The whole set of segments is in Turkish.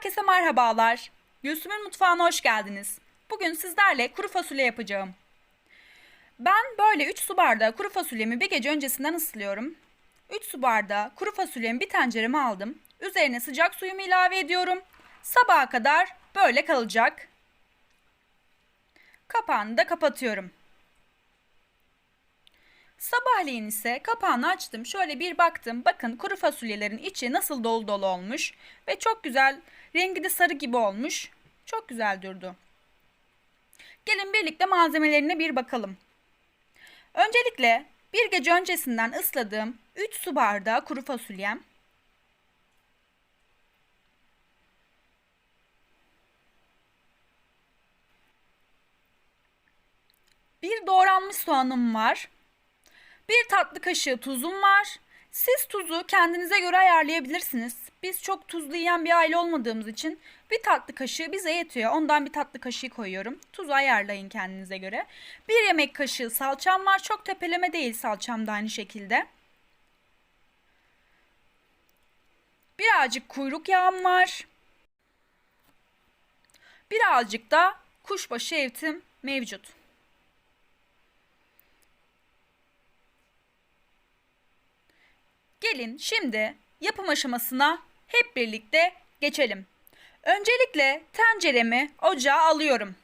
Herkese merhabalar. Gülsüm'ün mutfağına hoş geldiniz. Bugün sizlerle kuru fasulye yapacağım. Ben böyle 3 su bardağı kuru fasulyemi bir gece öncesinden ıslıyorum. 3 su bardağı kuru fasulyemi bir tencereme aldım. Üzerine sıcak suyumu ilave ediyorum. Sabaha kadar böyle kalacak. Kapağını da kapatıyorum. Sabahleyin ise kapağını açtım. Şöyle bir baktım. Bakın kuru fasulyelerin içi nasıl dolu dolu olmuş. Ve çok güzel. Rengi de sarı gibi olmuş. Çok güzel durdu. Gelin birlikte malzemelerine bir bakalım. Öncelikle bir gece öncesinden ısladığım 3 su bardağı kuru fasulyem. Bir doğranmış soğanım var. Bir tatlı kaşığı tuzum var. Siz tuzu kendinize göre ayarlayabilirsiniz. Biz çok tuzlu yiyen bir aile olmadığımız için bir tatlı kaşığı bize yetiyor. Ondan bir tatlı kaşığı koyuyorum. Tuzu ayarlayın kendinize göre. Bir yemek kaşığı salçam var. Çok tepeleme değil salçam da aynı şekilde. Birazcık kuyruk yağım var. Birazcık da kuşbaşı evtim mevcut. Gelin şimdi yapım aşamasına hep birlikte geçelim. Öncelikle tenceremi ocağa alıyorum.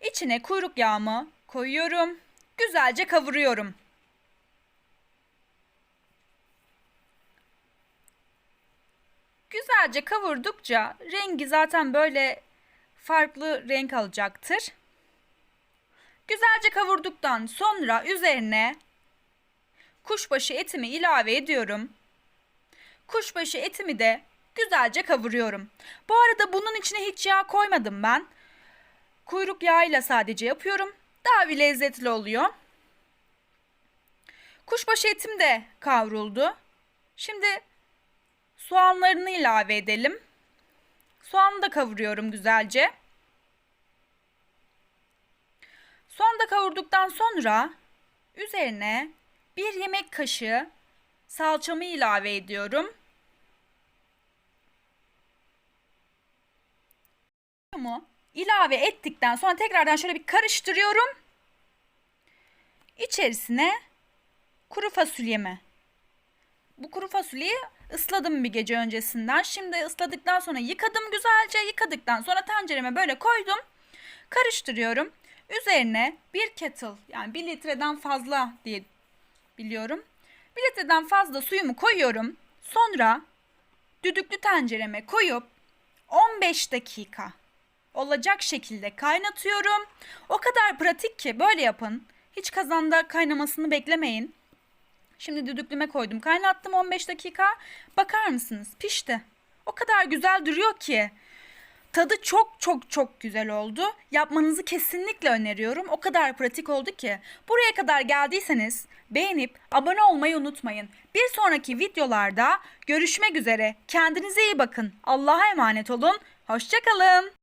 İçine kuyruk yağımı koyuyorum. Güzelce kavuruyorum. Güzelce kavurdukça rengi zaten böyle farklı renk alacaktır. Güzelce kavurduktan sonra üzerine kuşbaşı etimi ilave ediyorum. Kuşbaşı etimi de güzelce kavuruyorum. Bu arada bunun içine hiç yağ koymadım ben. Kuyruk yağıyla sadece yapıyorum. Daha bir lezzetli oluyor. Kuşbaşı etim de kavruldu. Şimdi soğanlarını ilave edelim. Soğanı da kavuruyorum güzelce. Soğanı da kavurduktan sonra üzerine bir yemek kaşığı salçamı ilave ediyorum. İlave ettikten sonra tekrardan şöyle bir karıştırıyorum. İçerisine kuru fasulyemi. Bu kuru fasulyeyi ısladım bir gece öncesinden. Şimdi ısladıktan sonra yıkadım güzelce. Yıkadıktan sonra tencereme böyle koydum. Karıştırıyorum. Üzerine bir kettle yani bir litreden fazla diye biliyorum. Bir litreden fazla suyumu koyuyorum. Sonra düdüklü tencereme koyup 15 dakika olacak şekilde kaynatıyorum. O kadar pratik ki böyle yapın. Hiç kazanda kaynamasını beklemeyin. Şimdi düdüklüme koydum. Kaynattım 15 dakika. Bakar mısınız? Pişti. O kadar güzel duruyor ki. Tadı çok çok çok güzel oldu. Yapmanızı kesinlikle öneriyorum. O kadar pratik oldu ki. Buraya kadar geldiyseniz beğenip abone olmayı unutmayın. Bir sonraki videolarda görüşmek üzere. Kendinize iyi bakın. Allah'a emanet olun. Hoşçakalın.